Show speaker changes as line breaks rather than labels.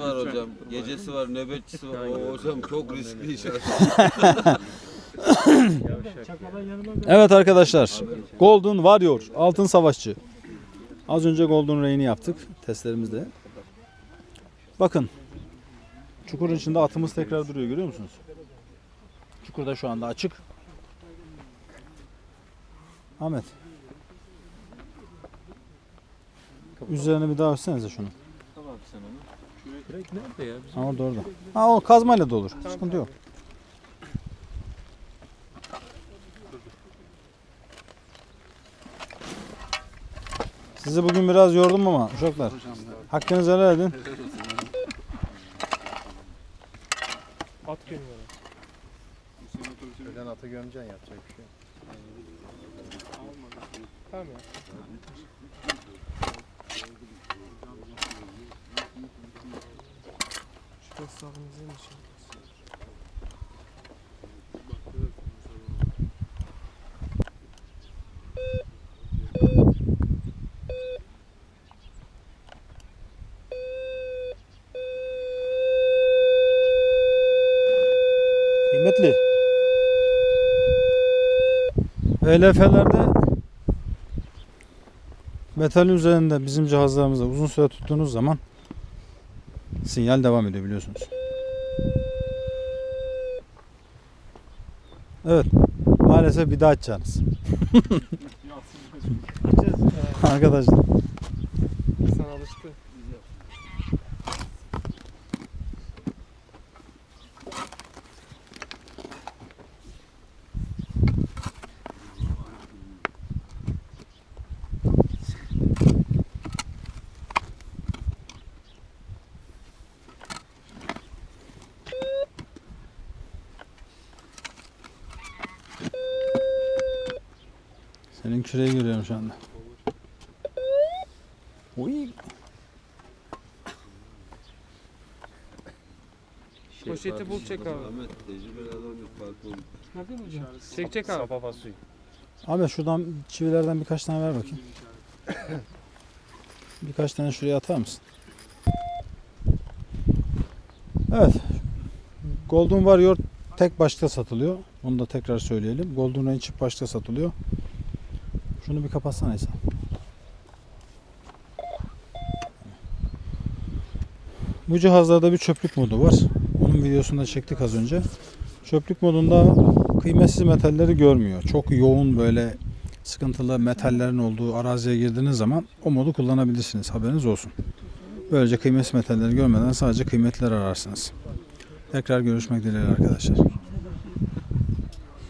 var hocam. Gecesi var, nöbetçisi var. O hocam çok riskli iş.
Evet arkadaşlar. Golden Warrior. Altın Savaşçı. Az önce Golden Rain'i yaptık. Testlerimizde. Bakın. Çukurun içinde atımız tekrar duruyor görüyor musunuz? Çukurda şu anda açık. Ahmet. Üzerine bir daha açsanıza şunu.
Tamam sen onu. Direkt nerede ya? Bizim
Ha orada orada. Ha o kazmayla da olur. Sıkıntı yok. Sizi bugün biraz yordum ama uşaklar. Hakkınızı helal edin.
At gömüyor.
Ölen atı gömeceksin yapacak bir şey. yok.
Tamam ya. Şu hesabınızın için.
Kıymetli. VLF'lerde metalin üzerinde bizim cihazlarımızda uzun süre tuttuğunuz zaman sinyal devam ediyor biliyorsunuz. Evet. Maalesef bir daha açacağınız. Arkadaşlar.
Sen alıştı.
Senin küreği görüyorum şu anda. Uy.
Poşeti bul çek abi.
Ahmet tecrübeli adam yok farklı olur.
Nerede hocam? Çek çek abi.
Abi şuradan çivilerden birkaç tane ver bakayım. birkaç tane şuraya atar mısın? Evet. Golden Warrior tek başta satılıyor. Onu da tekrar söyleyelim. Golden Rain çift başta satılıyor. Şunu bir kapatsana İsa. Bu cihazlarda bir çöplük modu var. Onun videosunu da çektik az önce. Çöplük modunda kıymetsiz metalleri görmüyor. Çok yoğun böyle sıkıntılı metallerin olduğu araziye girdiğiniz zaman o modu kullanabilirsiniz. Haberiniz olsun. Böylece kıymetsiz metalleri görmeden sadece kıymetler ararsınız. Tekrar görüşmek dileğiyle arkadaşlar.